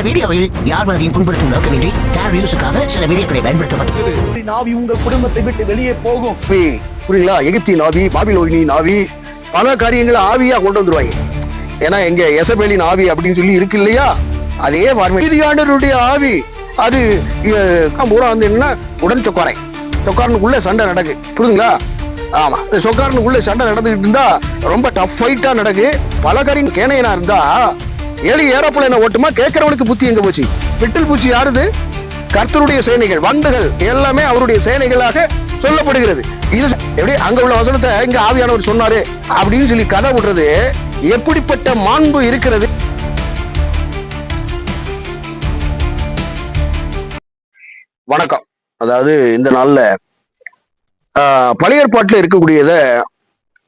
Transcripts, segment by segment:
இந்த வீடியோவில் யார் மனதையும் புண்படுத்தும் நோக்கமின்றி ஃபேர் வியூஸுக்காக சில வீடியோக்களை பயன்படுத்தப்பட்டது நாவி உங்கள் குடும்பத்தை விட்டு வெளியே போகும். புரியுங்களா எகிப்தின் ஆவி பாபிலோனியின் ஆவி பல காரியங்களை ஆவியா கொண்டு வந்துருவாங்க. ஏன்னா எங்க எசபேலின் ஆவி அப்படின்னு சொல்லி இருக்கு இல்லையா? அதே நீதியாண்டருடைய ஆவி அது பூரா வந்து என்ன உடன் சொக்காரை. சொக்காரனுக்குள்ள சண்டை நடக்கு. புரியுதுங்களா? ஆமா. இந்த சொக்காரனுக்குள்ள சண்டை நடந்துகிட்டு இருந்தா ரொம்ப டஃப் ஃபைட்டா நடக்கு. பல காரியம் கேனையனா இருந்தா எலி ஏரோப்ளேனை ஓட்டுமா? கேட்கறவனுக்கு புத்தி எங்க போச்சு? விட்டில் பூச்சி யாருது? கர்த்தருடைய சேனைகள் வண்டுகள் எல்லாமே அவருடைய சேனைகளாக சொல்லப்படுகிறது. இது எப்படி அங்க உள்ள வசனத்தை இங்க ஆவியானவர் சொன்னாரு அப்படின்னு சொல்லி கதை விடுறது எப்படிப்பட்ட மாண்பு இருக்கிறது? வணக்கம். அதாவது இந்த நாள்ல ஆஹ், பழைய ஏற்பாட்டுல இருக்கக்கூடியத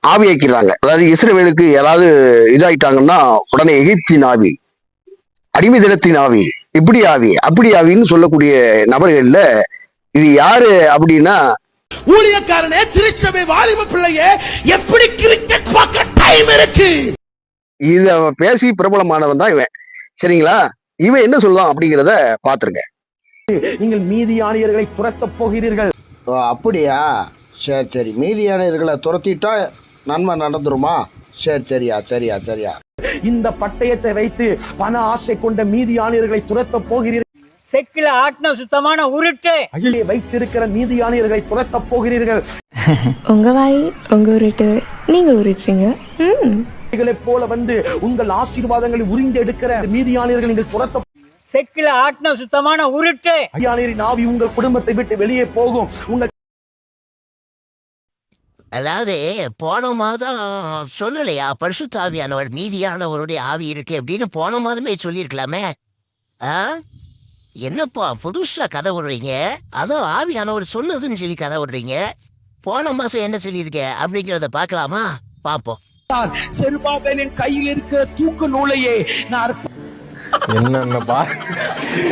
ஆவியாக்கிறாங்க அதாவது இஸ்ரேவேலுக்கு யாராவது இதாயிட்டாங்கன்னா உடனே எகிப்தின் ஆவி அடிமை தினத்தின் ஆவி இப்படி ஆவி அப்படி ஆவின்னு சொல்லக்கூடிய நபர்கள்ல இது யாரு அப்படின்னா ஊழியக்காரனே திருச்சபை வாலிப பிள்ளையே எப்படி கிரிக்கெட் பார்க்க டைம் இருக்கு? இத பேசி பிரபலமானவன் தான் இவன். சரிங்களா? இவன் என்ன சொல்லுவான் அப்படிங்கிறத பாத்துருங்க நீங்கள் மீதியானியர்களை துரத்த போகிறீர்கள். ஓ அப்படியா? சரி சரி. மீதியானவர்களை துரத்திட்டா நன்மை நடந்துருமா? சரி சரியா சரியா சரியா. இந்த பட்டயத்தை வைத்து பண ஆசை கொண்ட மீதியானியர்களை துரத்த போகிறீர்கள் செக்கில ஆட்டின சுத்தமான உருட்டு. அகிலே வைத்திருக்கிற மீதியானியர்களை துரத்த போகிறீர்கள். உங்க வாய் உங்க உருட்டு. நீங்க உருட்டுறீங்க. போல வந்து உங்கள் ஆசீர்வாதங்களை உறிந்து எடுக்கிற மீதியானியர்கள் நீங்கள் துரத்த செக்கில ஆட்டின சுத்தமான உருட்டு. மீதியானியரின் ஆவி உங்கள் குடும்பத்தை விட்டு வெளியே போகும். உங்கள் அதாவது போன மாதம் சொல்லலையா? பரிசுத்தாவியானவர் நீதியானவருடைய ஆவி இருக்கு அப்படின்னு போன மாதமே சொல்லியிருக்கலாமே. ஆ? என்னப்பா புதுசா கதை விடுறீங்க? அதுவும் ஆவியானவர் சொன்னதுன்னு சொல்லி கதை விடுறீங்க. போன மாசம் என்ன சொல்லியிருக்க? அப்படிங்கிறத பார்க்கலாமா? பார்ப்போம். செருபாபேலின் கையில் இருக்கிற தூக்கு நூலையே நான் என்னென்ன பா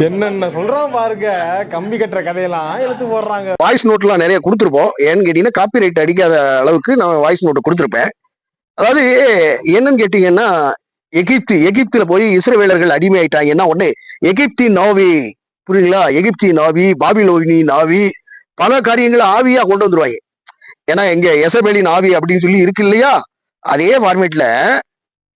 என்னென்ன சொல்றான் பாருங்க? கம்பி கட்டுற கதையெல்லாம் எடுத்து போடுறாங்க. வாய்ஸ் நோட்லாம் நிறைய கொடுத்துருப்போம். ஏன்னு கேட்டீங்கன்னா காப்பி ரைட் அடிக்காத அளவுக்கு நான் வாய்ஸ் நோட்டு கொடுத்துருப்பேன். அதாவது என்னன்னு கேட்டீங்கன்னா எகிப்து எகிப்துல போய் இஸ்ரவேலர்கள் அடிமை ஆயிட்டாங்கன்னா உடனே எகிப்தி நாவி புரியுங்களா எகிப்தி நாவி பாபிலோனியின் ஆவி பல காரியங்களை ஆவியா கொண்டு வந்துருவாங்க. ஏன்னா எங்க எசபேலின் ஆவி அப்படின்னு சொல்லி இருக்கு இல்லையா? அதே ஃபார்மேட்ல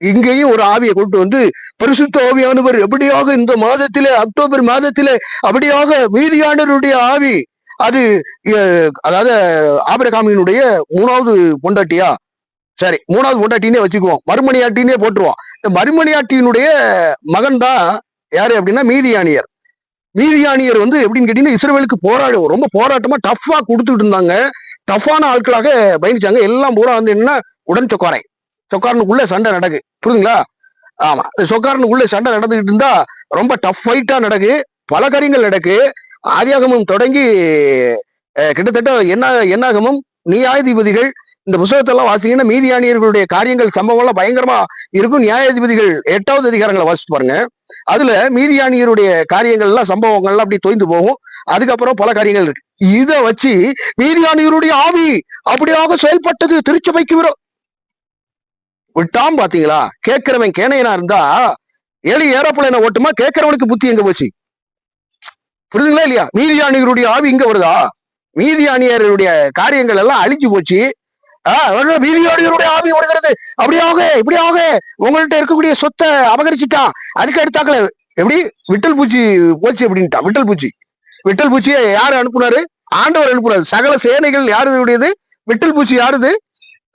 இங்கேயும் ஒரு ஆவியை கொண்டு வந்து பரிசுத்த ஆவியானவர் எப்படியாக இந்த மாதத்திலே அக்டோபர் மாதத்திலே அப்படியாக மீதியானவருடைய ஆவி அது அதாவது ஆபிரகாமியினுடைய மூணாவது பொண்டாட்டியா? சரி மூணாவது பொண்டாட்டினே வச்சுக்குவோம். மறுமணியாட்டினே போட்டுருவோம். இந்த மறுமணியாட்டியினுடைய மகன் தான் யாரு அப்படின்னா மீதியானியர். மீதியானியர் வந்து எப்படின்னு கேட்டீங்கன்னா இஸ்ரேலுக்கு போராடு ரொம்ப போராட்டமா டஃபா கொடுத்துட்டு இருந்தாங்க. டஃப்பான ஆட்களாக பயணிச்சாங்க. எல்லாம் பூரா வந்து என்ன உடன் சொக்காரை சொக்காரனுக்குள்ள சண்டை நடக்கு. புரியுதுங்களா? ஆமா. சொக்காரனுக்குள்ள சண்டை நடந்துகிட்டு இருந்தா ரொம்ப டஃப் ஃபைட்டா நடக்கு. பல காரியங்கள் நடக்கு. ஆதியாகமும் தொடங்கி கிட்டத்தட்ட என்ன என்னாகமும் நியாயாதிபதிகள் இந்த புத்தகத்தெல்லாம் வாசிங்கன்னா மீதியானியர்களுடைய காரியங்கள் சம்பவம்லாம் பயங்கரமா இருக்கும். நியாயாதிபதிகள் எட்டாவது அதிகாரங்களை வாசிச்சு பாருங்க. அதுல மீதியானியருடைய காரியங்கள் எல்லாம் சம்பவங்கள்லாம் அப்படி தொய்ந்து போகும். அதுக்கப்புறம் பல காரியங்கள் இருக்கு. இத வச்சு மீதியானியருடைய ஆவி அப்படியாக செயல்பட்டது திருச்சபைக்கு விரோ விட்டாம் பாத்தீங்களா? கேட்கிறவன் கேனையனா இருந்தா எலி ஏரோப்ளேனை ஓட்டுமா? கேட்கிறவனுக்கு புத்தி எங்க போச்சு? புரியுதுங்களா இல்லையா? மீதியானியருடைய ஆவி இங்க வருதா? மீதியானியருடைய காரியங்கள் எல்லாம் அழிஞ்சு போச்சு. ஆஹ் உடனே மீதியானியருடைய ஆவி வருகிறது அப்படியாக இப்படியாக உங்கள்கிட்ட இருக்கக்கூடிய சொத்தை அபகரிச்சுட்டான். அதுக்கு எடுத்தாக்கல எப்படி? விட்டல் பூச்சி போச்சு அப்படின்ட்டான். விட்டல் பூச்சி. விட்டல் பூச்சியை யாரு அனுப்புனாரு? ஆண்டவர் அனுப்புனாரு. சகல சேனைகள் யாருடையது? விட்டல் பூச்சி யாருது?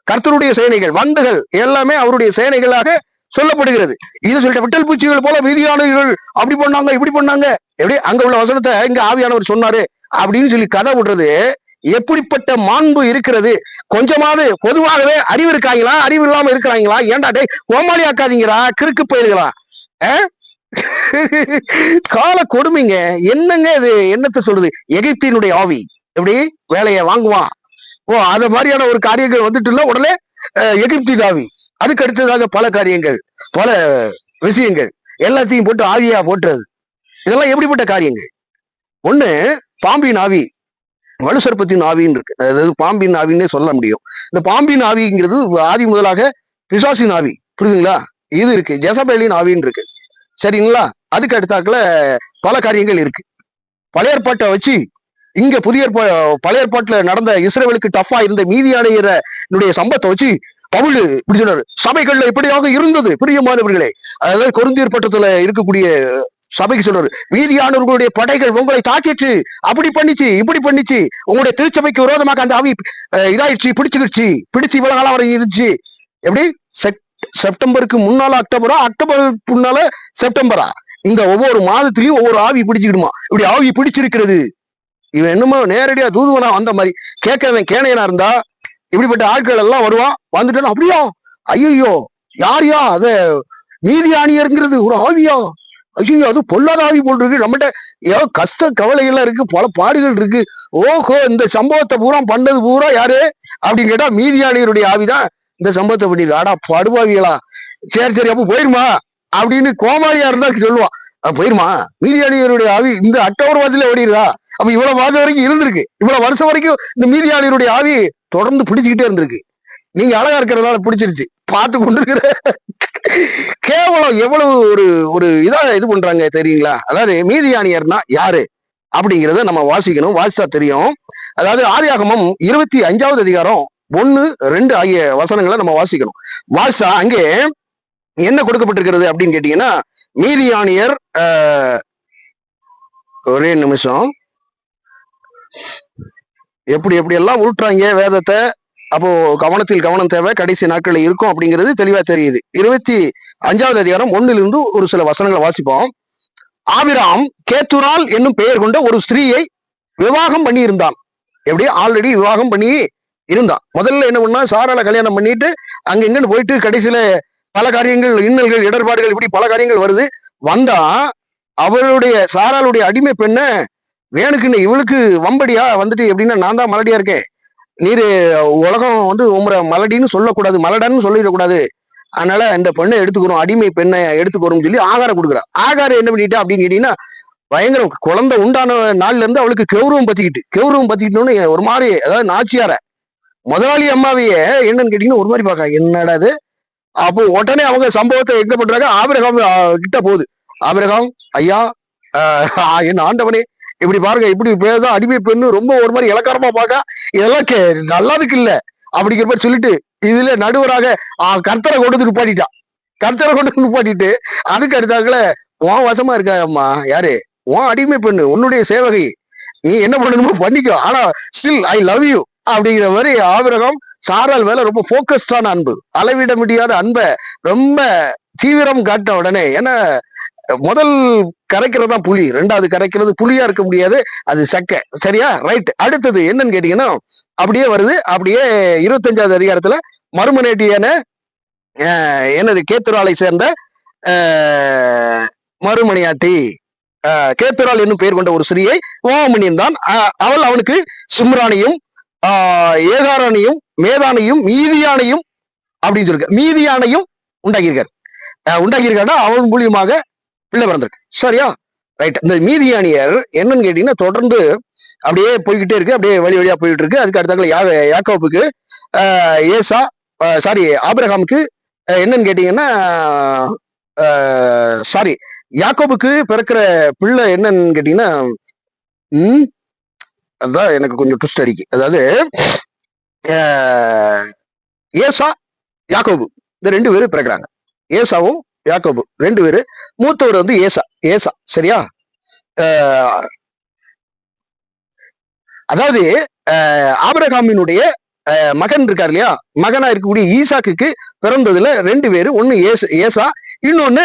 கர்த்தருடைய சேனைகள் வண்டுகள் எல்லாமே அவருடைய சேனைகளாக சொல்லப்படுகிறது. இது சொல்லிட்டு விட்டல் பூச்சிகள் போல வீதியானவர்கள் அப்படி பண்ணாங்க இப்படி பண்ணாங்க. எப்படி? அங்க உள்ள வசனத்தை இங்க ஆவியானவர் சொன்னாரு அப்படின்னு சொல்லி கதை விடுறது எப்படிப்பட்ட மாண்பு இருக்கிறது? கொஞ்சமாவது பொதுவாகவே அறிவு இருக்காங்களா? அறிவு இல்லாம இருக்கிறாங்களா? ஏன்டா டேய் கோமாளி ஆக்காதீங்களா கிறுக்கு போயிருங்களா கால கொடுமைங்க. என்னங்க இது? என்னத்தை சொல்றது? எகிப்தினுடைய ஆவி. எப்படி? வேலையை வாங்குவான். ஓ அது மாதிரியான ஒரு காரியங்கள் வந்துட்டு உடனே எகிப்தி தாவி. அதுக்கு அடுத்ததாக பல காரியங்கள் பல விஷயங்கள். எல்லாத்தையும் போட்டு ஆவியா போட்டுறது இதெல்லாம் எப்படிப்பட்ட காரியங்கள்? ஒண்ணு பாம்பின் ஆவி. வலுசற்பத்தின் ஆவின்னு இருக்கு. அதாவது பாம்பின் ஆவின்னே சொல்ல முடியும். இந்த பாம்பின் ஆவிங்கிறது ஆதி முதலாக பிசாசின் ஆவி. புரியுதுங்களா? இது இருக்கு. ஜெசபேலின் ஆவின்னு இருக்கு. சரிங்களா? அதுக்கு அடுத்தாக்குல பல காரியங்கள் இருக்கு. பழைய ஏற்பாட்டை வச்சு இங்க புதிய பழைய ஏற்பாட்டுல நடந்த இஸ்ரேலுக்கு டஃபா இருந்த மீதியானையருடைய சம்பத்தை வச்சு பவுல் இப்படி சொன்னாரு சபைகள்ல இப்படியாக இருந்தது பிரியமானவர்களே. அதாவது கொருந்தீர் பட்டத்துல இருக்கக்கூடிய சபைக்கு சொல்றாரு மீதியானவர்களுடைய படைகள் உங்களை தாக்கிட்டு அப்படி பண்ணிச்சு இப்படி பண்ணிச்சு உங்களுடைய திருச்சபைக்கு விரோதமாக அந்த ஆவி இதாயிடுச்சு பிடிச்சுக்கிடுச்சு பிடிச்சு இவ்வளவு காலம் வரை இருந்துச்சு. எப்படி? செப்டம்பருக்கு முன்னால அக்டோபரா அக்டோபர் முன்னால செப்டம்பரா? இந்த ஒவ்வொரு மாதத்திலையும் ஒவ்வொரு ஆவி பிடிச்சிக்கிடுமா? இப்படி ஆவி பிடிச்சிருக்கிறது. இவன் என்னமோ நேரடியா தூதுவனா வந்த மாதிரி. கேட்கவன் கேனையனா இருந்தா இப்படிப்பட்ட ஆட்கள் எல்லாம் வருவான் வந்துட்டான் அப்படியா? ஐயோ யாரியா? அத நீதியானியருங்கிறது ஒரு ஆவியா? ஐயோ அது பொல்லாத ஆவி போல் இருக்கு. நம்மகிட்ட ஏதோ கஷ்ட கவலைகள்லாம் இருக்கு பல பாடுகள் இருக்கு. ஓஹோ இந்த சம்பவத்தை பூரா பண்ணது பூரா யாரு? அப்படின்னு கேட்டா மீதியானியருடைய ஆவிதான் இந்த சம்பவத்தை பண்ணிருக்கு. ஆடா படுபாவிகளா. சரி சரி அப்ப போயிருமா? அப்படின்னு கோமாளியா இருந்தா சொல்லுவான் போயிருமா? மீதியானியருடைய ஆவி இந்த அக்டோபர் மாதத்துல ஓடிடுதா? அப்ப இவ்வளவு மாதம் வரைக்கும் இருந்திருக்கு. இவ்வளவு வருஷம் வரைக்கும் இந்த மீதியாளியருடைய ஆவி தொடர்ந்து பிடிச்சுக்கிட்டே இருந்திருக்கு. நீங்க அழகா இருக்கிறதால பிடிச்சிருச்சு. பார்த்து கொண்டிருக்கிற கேவலம் எவ்வளவு ஒரு ஒரு இதா இது பண்றாங்க தெரியுங்களா? அதாவது மீதியானியர்னா யாரு? அப்படிங்கிறத நம்ம வாசிக்கணும். வாசிச்சா தெரியும். அதாவது ஆதியாகமம் இருபத்தி அஞ்சாவது அதிகாரம் ஒன்னு ரெண்டு ஆகிய வசனங்களை நம்ம வாசிக்கணும். வாசிச்சா அங்கே என்ன கொடுக்கப்பட்டிருக்கிறது அப்படின்னு கேட்டீங்கன்னா மீதியானியர் ஒரே நிமிஷம். எப்படி எப்படி எல்லாம் உருட்டுறாங்க வேதத்தை? அப்போ கவனத்தில் கவனம் தேவை கடைசி நாட்களில் இருக்கும் அப்படிங்கிறது தெளிவா தெரியுது. இருபத்தி அஞ்சாவது அதிகாரம் ஒன்னிலிருந்து ஒரு சில வசனங்களை வாசிப்போம். ஆபிராம் கேத்துரால் என்னும் பெயர் கொண்ட ஒரு ஸ்திரீயை விவாகம் பண்ணி இருந்தான் எப்படி? ஆல்ரெடி விவாகம் பண்ணி இருந்தான். முதல்ல என்ன பண்ணா சாரால கல்யாணம் பண்ணிட்டு அங்க இங்கன்னு போயிட்டு கடைசியில பல காரியங்கள் இன்னல்கள் இடர்பாடுகள் இப்படி பல காரியங்கள் வருது. வந்தா அவளுடைய சாராளுடைய அடிமை பெண்ணை வேணுக்குன்னு இவளுக்கு வம்படியா வந்துட்டு எப்படின்னா நான் தான் மலடியா இருக்கேன். நீர் உலகம் வந்து உமரை மலடின்னு சொல்லக்கூடாது மலடான்னு சொல்லிடக்கூடாது. அதனால இந்த பெண்ணை எடுத்துக்கிறோம் அடிமை பெண்ணை எடுத்துக்கிறோம்னு சொல்லி ஆகாரம் கொடுக்குறா. ஆகாரம் என்ன பண்ணிட்டா அப்படின்னு கேட்டீங்கன்னா பயங்கரம் குழந்தை உண்டான நாள்ல இருந்து அவளுக்கு கௌரவம் பத்திக்கிட்டு கௌரவம் பத்திக்கிட்டோன்னு ஒரு மாதிரி அதாவது நாச்சியார முதலாளி அம்மாவையே என்னன்னு கேட்டீங்கன்னா ஒரு மாதிரி பார்க்க என்னடா இது? அப்போ உடனே அவங்க சம்பவத்தை எங்க பண்றாங்க ஆபிரகாம் கிட்ட போகுது. ஆபிரகாம் ஐயா என் ஆண்டவனே இப்படி பாருங்க இப்படி பேர்தான் அடிமை பெண்ணு ரொம்ப ஒரு மாதிரி இலக்காரமா பார்க்க இதெல்லாம் கே- நல்லதுக்கு இல்ல அப்படிங்கிற மாதிரி சொல்லிட்டு இதுல நடுவராக கர்த்தரை கொண்டு வந்து நிப்பாட்டிட்டான் கர்த்தரை கொண்டு வந்து நிப்பாட்டிட்டு அதுக்கு அடுத்தாக்கல உன் வசமா இருக்கா அம்மா யாரு? உன் அடிமை பெண்ணு உன்னுடைய சேவகை. நீ என்ன பண்ணணுமோ பண்ணிக்கோ. ஆனா ஸ்டில் ஐ லவ் யூ அப்படிங்கிற மாதிரி ஆபிரகம் சாரால் மேல ரொம்ப போக்கஸ்டான அன்பு. அளவிட முடியாத அன்பை ரொம்ப தீவிரம் காட்ட உடனே ஏன்னா முதல் கரைக்கிறது தான் புளி ரெண்டாவது கரைக்கிறது புளியா இருக்க முடியாது அது சக்கை. சரியா? ரைட் அடுத்தது என்னன்னு கேட்டீங்கன்னா அப்படியே வருது அப்படியே இருபத்தஞ்சாவது அதிகாரத்துல மறுமனேட்டியான என்னது கேத்துராலை சேர்ந்த மறுமணியாட்டி கேத்துரால் என்னும் பெயர் கொண்ட ஒரு ஸ்ரீயை ஓமணியும் தான். அவள் அவனுக்கு சிம்ரானையும் ஆஹ், ஏகாரனையும் மேதானையும் மீதியானையும் அப்படின்னு சொல்லிருக்க மீதியானையும் உண்டாக்கியிருக்காரு. அஹ், உண்டாக்கியிருக்காருன்னா அவன் மூலியமாக பிள்ளை பிறந்திருக்கு. சரியா? ரைட் இந்த மீதியானியர் என்னன்னு கேட்டீங்கன்னா தொடர்ந்து அப்படியே போய்கிட்டே இருக்கு. அப்படியே வழி வழியா போயிட்டு இருக்கு. அதுக்கு அடுத்தாக்குல யா யாக்கோப்புக்கு ஏசா சாரி ஆபிரஹாமுக்கு என்னன்னு கேட்டீங்கன்னா சாரி யாக்கோபுக்கு பிறக்கிற பிள்ளை என்னன்னு கேட்டீங்கன்னா ம் அதான் எனக்கு கொஞ்சம் ட்விஸ்ட் அடிக்கு. அதாவது ஏசா யாக்கோபு. இந்த ரெண்டு பேரும் பிறக்கிறாங்க. ஏசாவும் யாக்கோபு ரெண்டு பேரு. மூத்தவர் வந்து ஏசா ஏசா சரியா? ஆஹ், அதாவது ஆபரகாமினுடைய மகன் இருக்கார் இல்லையா? மகனா இருக்கக்கூடிய ஈசாக்குக்கு பிறந்ததுல ரெண்டு பேரு. ஒண்ணு ஏசு ஏசா இன்னொன்னு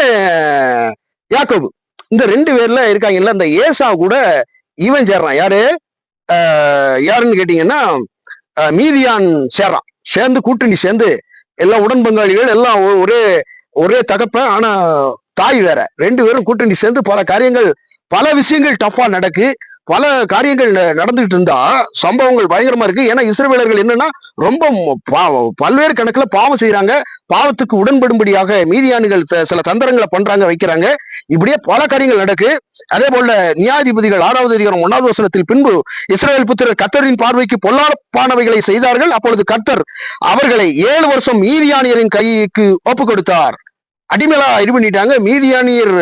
யாக்கோபு. இந்த ரெண்டு பேர்ல இருக்காங்கல்ல இந்த ஏசா கூட இவன் சேர்றான். யாரு? ஆஹ், யாருன்னு கேட்டீங்கன்னா மீதியான் சேர்றான். சேர்ந்து கூட்டணி சேர்ந்து எல்லா உடன் பங்காளிகள் எல்லாம் ஒரே ஒரே தகப்ப ஆனா தாய் வேற. ரெண்டு பேரும் கூட்டணி சேர்ந்து பல காரியங்கள் பல விஷயங்கள் டஃபா நடக்கு. பல காரியங்கள் ந- நடந்துகிட்டு இருந்தா சம்பவங்கள் பயங்கரமா இருக்கு. ஏன்னா இஸ்ரேலர்கள் என்னன்னா ரொம்ப பல்வேறு கணக்குல பாவம் செய்யறாங்க பாவத்துக்கு உடன்படும்படியாக மீதியானுகள் சில தந்திரங்களை பண்றாங்க வைக்கிறாங்க. இப்படியே பல காரியங்கள் நடக்கு. அதே போல நியாயாதிபதிகள் ஆறாவது அதிகாரம் ஒன்னாவது வசனத்தில் பின்பு இஸ்ரேல் புத்திரர் கத்தரின் பார்வைக்கு பொல்லாப்பானவைகளை செய்தார்கள். அப்பொழுது கத்தர் அவர்களை ஏழு வருஷம் மீதியானியரின் கைக்கு ஒப்பு கொடுத்தார் அடிமேலா இது பண்ணிட்டாங்க. மீதியானியர்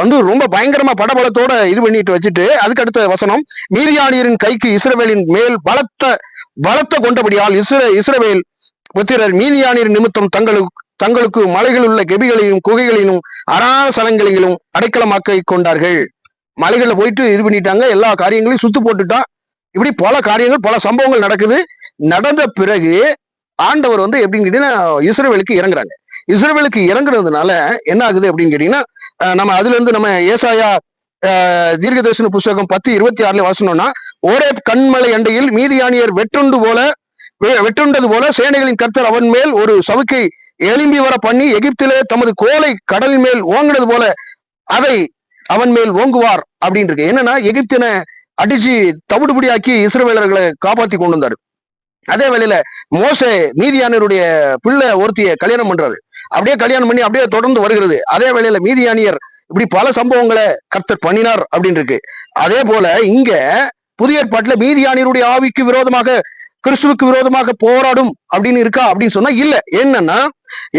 வந்து ரொம்ப பயங்கரமா படபலத்தோட இது பண்ணிட்டு வச்சுட்டு அதுக்கு அடுத்த வசனம் மீதியானியரின் கைக்கு இஸ்ரவேலின் மேல் பலத்த பலத்த கொண்டபடியால் இஸ்ர இஸ்ரவேல் புத்திரர் மீதியானியர் நிமித்தம் தங்களுக்கு தங்களுக்கு மலைகள் உள்ள கெபிகளையும் குகைகளிலும் அராசலங்களிலும் அடைக்கலமாக்கி கொண்டார்கள். மலைகளில் போயிட்டு இது பண்ணிட்டாங்க. எல்லா காரியங்களையும் சுத்து போட்டுட்டான் இப்படி பல காரியங்கள் பல சம்பவங்கள் நடக்குது. நடந்த பிறகு ஆண்டவர் வந்து எப்படின்னு கேட்டீங்கன்னா இஸ்ரேவேலுக்கு இறங்குறாங்க. இஸ்ரேலுக்கு இறங்குறதுனால என்ன ஆகுது அப்படின்னு கேட்டீங்கன்னா நம்ம அதுல இருந்து நம்ம ஏசாயா தீர்க்கதர்சன புஸ்தகம் பத்து இருபத்தி ஆறுல வாசனம்னா ஒரே கண்மலை அண்டையில் மீதியானியர் வெட்டுண்டு போல வெ- வெட்டுண்டது போல சேனைகளின் கர்த்தர் அவன் மேல் ஒரு சவுக்கை எழும்பி வர பண்ணி எகிப்திலே தமது கோலை கடலின் மேல் ஓங்கினது போல அதை அவன் மேல் ஓங்குவார் அப்படின்னு இருக்கு. என்னன்னா எகிப்தின அடிச்சு தவிடுபடியாக்கி இஸ்ரேலர்களை காப்பாத்தி கொண்டு வந்தாரு. அதே வேளையில மோச மீதியானியருடைய பிள்ளை ஒருத்திய கல்யாணம் பண்றாரு. அப்படியே கல்யாணம் பண்ணி அப்படியே தொடர்ந்து வருகிறது. அதே வேளையில மீதியானியர் இப்படி பல சம்பவங்களை கர்த்தர் பண்ணினார் அப்படின்னு இருக்கு அதே போல இங்க புதிய ஏற்பாட்டுல மீதியானியருடைய ஆவிக்கு விரோதமாக கிறிஸ்துவுக்கு விரோதமாக போராடும் அப்படின்னு இருக்கா அப்படின்னு சொன்னா இல்ல. என்னன்னா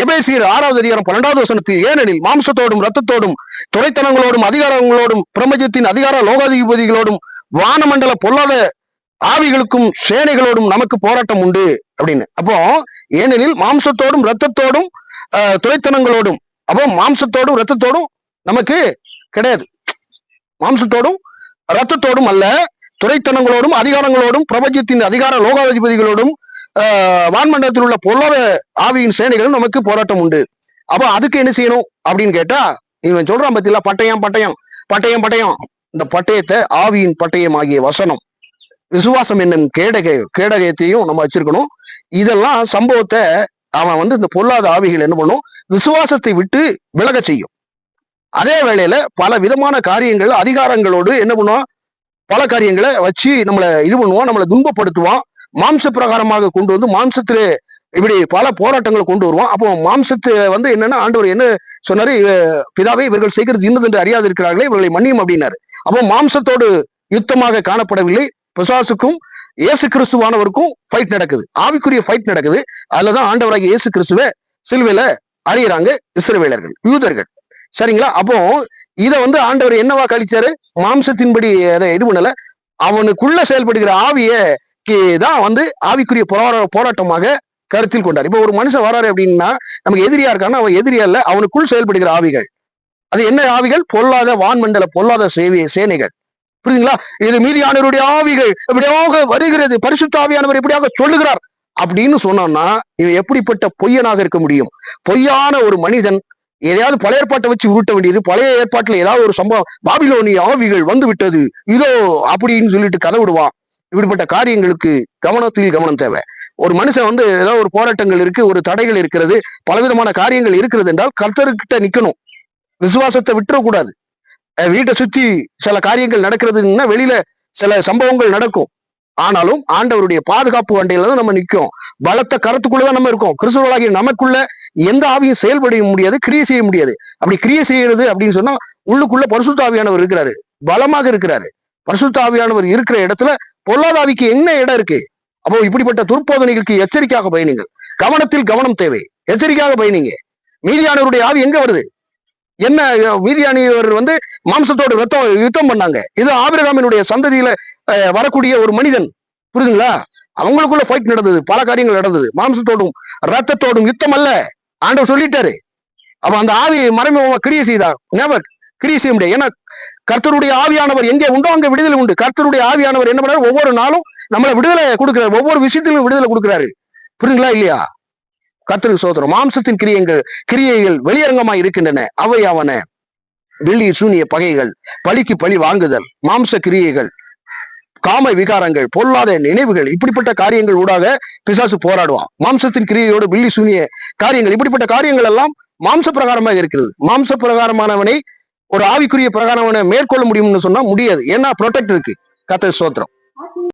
எபேசியர் ஆறாவது அதிகாரம் பன்னெண்டாவது வசனத்தில் ஏனெனில் மாம்சத்தோடும் ரத்தத்தோடும் துறைத்தனங்களோடும் அதிகாரங்களோடும் பிரபஞ்சத்தின் அதிகார லோகாதிபதிகளோடும் வானமண்டல பொல்லாத ஆவிகளுக்கும் சேனைகளோடும் நமக்கு போராட்டம் உண்டு அப்படின்னு. அப்போ ஏனெனில் மாம்சத்தோடும் ரத்தத்தோடும் ஆஹ், அப்போ மாம்சத்தோடும் ரத்தத்தோடும் நமக்கு கிடையாது. மாம்சத்தோடும் ரத்தத்தோடும் அல்ல துறைத்தனங்களோடும் அதிகாரங்களோடும் பிரபஞ்சத்தின் அதிகார லோகாதிபதிகளோடும் ஆஹ், வான்மண்டலத்தில் உள்ள பொல்லாத ஆவியின் சேனைகளும் நமக்கு போராட்டம் உண்டு. அப்போ அதுக்கு என்ன செய்யணும் அப்படின்னு கேட்டா இவன் சொல்றான் பத்தியில பட்டயம் பட்டயம் பட்டயம் பட்டயம். இந்த பட்டயத்தை ஆவியின் பட்டயம் ஆகிய வசனம். விசுவாசம் என்னும் கேடகை கேடகத்தையும் நம்ம வச்சிருக்கணும். இதெல்லாம் சம்பவத்தை அவன் வந்து இந்த பொல்லாத ஆவிகள் என்ன பண்ணும்? விசுவாசத்தை விட்டு விலக செய்யும். அதே வேளையில பல விதமான காரியங்கள் அதிகாரங்களோடு என்ன பண்ணுவான்? பல காரியங்களை வச்சு நம்மளை இது பண்ணுவான் நம்மளை துன்பப்படுத்துவான். மாம்ச பிரகாரமாக கொண்டு வந்து மாம்சத்திலே இப்படி பல போராட்டங்களை கொண்டு வருவான். அப்போ மாம்சத்து வந்து என்னன்னா ஆண்டவர் என்ன சொன்னாரு? பிதாவை பிதாவே இவர்கள் செய்கிறது இன்னது என்று அறியாது இருக்கிறார்களே இவர்களை மன்னியும் அப்படின்னாரு. அப்போ மாம்சத்தோடு யுத்தமாக காணப்படவில்லை. பிசாசுக்கும் இயேசு கிறிஸ்துவானவருக்கும் ஃபைட் நடக்குது. ஆவிக்குரிய ஃபைட் நடக்குது. அதுலதான் ஆண்டவராகிய இயேசு கிறிஸ்துவ சிலுவையில அறியறாங்க இஸ்ரவேலர்கள் யூதர்கள். சரிங்களா? அப்போ இதை வந்து ஆண்டவர் என்னவா கழிச்சாரு? மாம்சத்தின்படி அதை இது பண்ணல. அவனுக்குள்ள செயல்படுகிற ஆவிய தான் வந்து ஆவிக்குரிய போரா போராட்டமாக கருத்தில் கொண்டார். இப்போ ஒரு மனுஷன் வராரு அப்படின்னா நமக்கு எதிரியா இருக்கான்னா அவன் எதிரியா இல்ல அவனுக்குள் செயல்படுகிற ஆவிகள். அது என்ன ஆவிகள்? பொல்லாத வான்மண்டல பொல்லாத சேவை சேனைகள். புரியுதுங்களா? இது மீதியானவருடைய ஆவிகள் இப்படியாக வருகிறது? பரிசுத்த ஆவியானவர் எப்படியாக சொல்லுகிறார்? அப்படின்னு சொன்னான்னா இவன் எப்படிப்பட்ட பொய்யனாக இருக்க முடியும்? பொய்யான ஒரு மனிதன் எதையாவது பழைய ஏற்பாட்டை வச்சு உருட்ட வேண்டியது பழைய ஏற்பாட்டுல ஏதாவது ஒரு சம்பவம் பாபிலோனி ஆவிகள் வந்து விட்டது இதோ அப்படின்னு சொல்லிட்டு கதை விடுவான். இப்படிப்பட்ட காரியங்களுக்கு கவனத்தில் கவனம் தேவை. ஒரு மனுஷன் வந்து ஏதாவது ஒரு போராட்டங்கள் இருக்கு ஒரு தடைகள் இருக்கிறது பலவிதமான காரியங்கள் இருக்கிறது என்றால் கர்த்தர்கிட்ட நிக்கணும். விசுவாசத்தை விட்டுறக்கூடாது. கூடாது வீட்டை சுத்தி சில காரியங்கள் நடக்கிறதுன்னா வெளியில சில சம்பவங்கள் நடக்கும். ஆனாலும் ஆண்டவருடைய பாதுகாப்பு வண்டையில தான் நம்ம நிற்கும் பலத்த கருத்துக்குள்ளதான் நம்ம இருக்கோம். கிறிஸ்துவலாகிய நமக்குள்ள எந்த ஆவியும் செயல்பட முடியாது கிரியை செய்ய முடியாது. அப்படி கிரியை செய்யறது அப்படின்னு சொன்னா உள்ளுக்குள்ள பரிசுத்த ஆவியானவர் இருக்கிறாரு. பலமாக இருக்கிறாரு. பரிசுத்த ஆவியானவர் இருக்கிற இடத்துல பொல்லாத என்ன இடம் இருக்கு? அப்போ இப்படிப்பட்ட துர்போதனைகளுக்கு எச்சரிக்கையாக பயணிங்கள் கவனத்தில் கவனம் தேவை. எச்சரிக்கையாக பயணிங்க மீதியானவருடைய ஆவி எங்க வருது? என்ன மீதியானியவர் வந்து மாம்சத்தோடு ரத்தம் யுத்தம் பண்ணாங்க. இது ஆபிரகாமினுடைய சந்ததியில வரக்கூடிய ஒரு மனிதன். புரியுதுங்களா? அவங்களுக்குள்ள ஃபைட் நடந்தது. பல காரியங்கள் நடந்தது. மாம்சத்தோடும் ரத்தத்தோடும் யுத்தம் அல்ல. ஆண்டவர் சொல்லிட்டாரு. அப்ப அந்த ஆவி மறைமுகமா கிரியை செய்தார் நேவர் கிரியை செய்ய முடியாது. ஏன்னா கர்த்தருடைய ஆவியானவர் எங்கே உண்டோ அங்கே விடுதலை உண்டு. கர்த்தருடைய ஆவியானவர் என்ன பண்றாரு ஒவ்வொரு நாளும் நம்மளை விடுதலை கொடுக்குறாரு. ஒவ்வொரு விஷயத்திலும் விடுதலை கொடுக்குறாரு. புரியுங்களா இல்லையா? கத்திரி சோதரம் மாம்சத்தின் கிரியங்கள் கிரியைகள் வெளியரங்கமாய் இருக்கின்றன. அவை அவன வெள்ளி சூனிய பகைகள் பழிக்கு பழி வாங்குதல் மாம்ச கிரியைகள் காம விகாரங்கள் பொல்லாத நினைவுகள் இப்படிப்பட்ட காரியங்கள் ஊடாக பிசாசு போராடுவான். மாம்சத்தின் கிரியையோடு பில்லி சூனிய காரியங்கள் இப்படிப்பட்ட காரியங்கள் எல்லாம் மாம்ச பிரகாரமாக இருக்கிறது. மாம்ச பிரகாரமானவனை ஒரு ஆவிக்குரிய பிரகாரமான மேற்கொள்ள முடியும்னு சொன்னா முடியாது. ஏன்னா ப்ரொடெக்ட் இருக்கு. கத்த சோத்திரம்.